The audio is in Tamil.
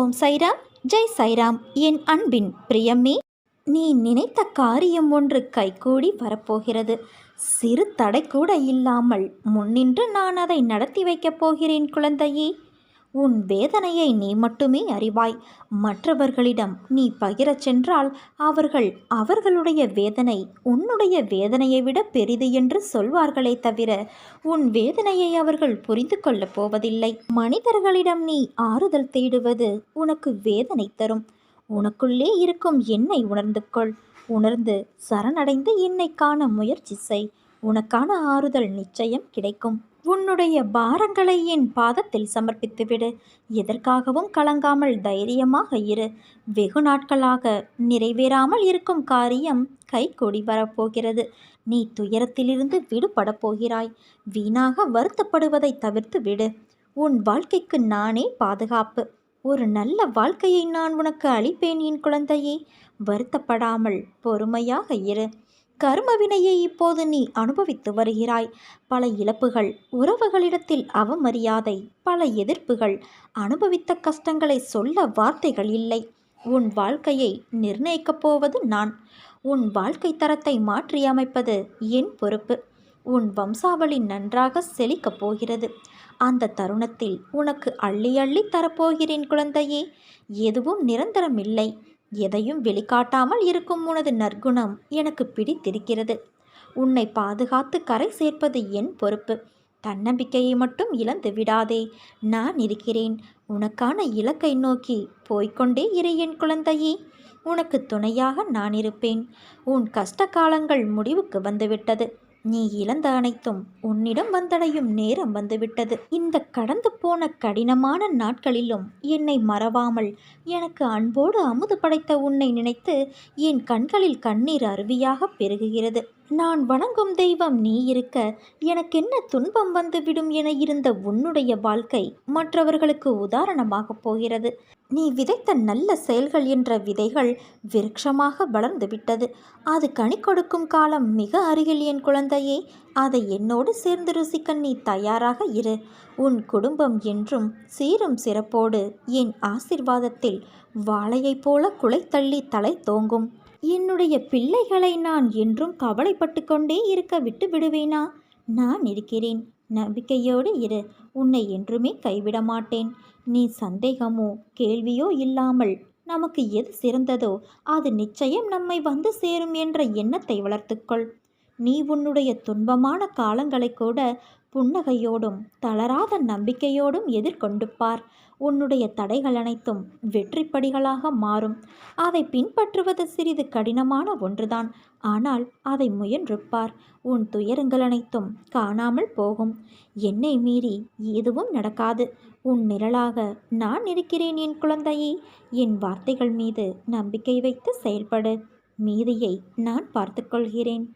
ஓம் சைராம் ஜெய் சைராம். என் அன்பின் பிரியமே நீ நினைத்த காரியம் ஒன்று கைகூடி வரப்போகிறது. சிறு தடை கூட இல்லாமல் முன்னின்று நான் அதை நடத்தி வைக்கப் போகிறேன் குழந்தையே. உன் வேதனையை நீ மட்டுமே அறிவாய். மற்றவர்களிடம் நீ பகிரச் சென்றால் அவர்கள் அவர்களுடைய வேதனை உன்னுடைய வேதனையை விட பெரிது என்று சொல்வார்களே தவிர உன் வேதனையை அவர்கள் புரிந்து கொள்ளப் போவதில்லை. மனிதர்களிடம் நீ ஆறுதல் தேடுவது உனக்கு வேதனை தரும். உனக்குள்ளே இருக்கும் என்னை உணர்ந்து கொள். உணர்ந்து சரணடைந்து என்னை காண முயற்சி செய். உனக்கான ஆறுதல் நிச்சயம் கிடைக்கும். உன்னுடைய பாரங்களை என் பாதத்தில் சமர்ப்பித்துவிடு. எதற்காகவும் கலங்காமல் தைரியமாக இரு. வெகு நாட்களாக நிறைவேறாமல் இருக்கும் காரியம் கைகூடி வரப்போகிறது. நீ துயரத்திலிருந்து விடுபட போகிறாய். வீணாக வருத்தப்படுவதை தவிர்த்து விடு. உன் வாழ்க்கைக்கு நானே பாதுகாப்பு. ஒரு நல்ல வாழ்க்கையை நான் உனக்கு அளிப்பேன் என் குழந்தையே. வருத்தப்படாமல் பொறுமையாக இரு. கர்மவினையை இப்போது நீ அனுபவித்து வருகிறாய். பல இழப்புகள் உறவுகளிடத்தில் அவமரியாதை பல எதிர்ப்புகள் அனுபவித்த கஷ்டங்களை சொல்ல வார்த்தைகள் இல்லை. உன் வாழ்க்கையை நிர்ணயிக்கப் போவது நான். உன் வாழ்க்கை தரத்தை மாற்றியமைப்பது என் பொறுப்பு. உன் வம்சாவளி நன்றாக செழிக்கப் போகிறது. அந்த தருணத்தில் உனக்கு அள்ளி அள்ளி தரப்போகிறேன் குழந்தையே. எதுவும் நிரந்தரமில்லை. எதையும் வெளிக்காட்டாமல் இருக்கும் உனது நற்குணம் எனக்கு பிடித்திருக்கிறது. உன்னை பாதுகாத்து கரை சேர்ப்பது என் பொறுப்பு. தன்னம்பிக்கையை மட்டும் இழந்து விடாதே. நான் இருக்கிறேன். உனக்கான இலக்கை நோக்கி போய்கொண்டே இரு என் குழந்தையே. உனக்கு துணையாக நான் இருப்பேன். உன் கஷ்ட காலங்கள் முடிவுக்கு வந்துவிட்டது. நீ இழந்த அனைத்தும் உன்னிடம் வந்தடையும் நேரம் வந்துவிட்டது. இந்த கடந்து போன கடினமான நாட்களிலும் என்னை மறவாமல் எனக்கு அன்போடு அமுது படைத்த உன்னை நினைத்து என் கண்களில் கண்ணீர் அருவியாக பெருகுகிறது. நான் வணங்கும் தெய்வம் நீ இருக்க எனக்கென்ன துன்பம் வந்துவிடும் என இருந்த உன்னுடைய வாழ்க்கை மற்றவர்களுக்கு உதாரணமாக போகிறது. நீ விதைத்த நல்ல செயல்கள் என்ற விதைகள் விருட்சமாக வளர்ந்து விட்டது. அது கனி கொடுக்கும் காலம் மிக அருகில் என் குழந்தையே அதை என்னோடு சேர்ந்து ருசிக்க நீ தயாராக இரு. உன் குடும்பம் என்றும் சீரும் சிறப்போடு என் ஆசிர்வாதத்தில் வாழையைப் போல குலைத்தள்ளி தலை தோங்கும். என்னுடைய பிள்ளைகளை நான் என்றும் கவலைப்பட்டு கொண்டே இருக்க விட்டு விடுவேனா? நான் இருக்கிறேன். நம்பிக்கையோடு இரு. உன்னை என்றுமே கைவிட மாட்டேன். நீ சந்தேகமோ கேள்வியோ இல்லாமல் நமக்கு எது சிறந்ததோ அது நிச்சயம் நம்மை வந்து சேரும் என்ற எண்ணத்தை வளர்த்துக்கொள். நீ உன்னுடைய துன்பமான காலங்களை கூட புன்னகையோடும் தளராத நம்பிக்கையோடும் எதிர்கொண்டு பார் உன்னுடைய தடைகள் அனைத்தும் வெற்றிப்படிகளாக மாறும். அதை பின்பற்றுவது சிறிது கடினமான ஒன்றுதான். ஆனால் அதை முயன்று பார் உன் துயரங்கள் அனைத்தும் காணாமல் போகும். என்னை மீறி எதுவும் நடக்காது. உன் நிழலாக நான் இருக்கிறேன் என் குழந்தையே. என் வார்த்தைகள் மீது நம்பிக்கை வைத்து செயல்படு. மீதியை நான் பார்த்துக்கொள்கிறேன்.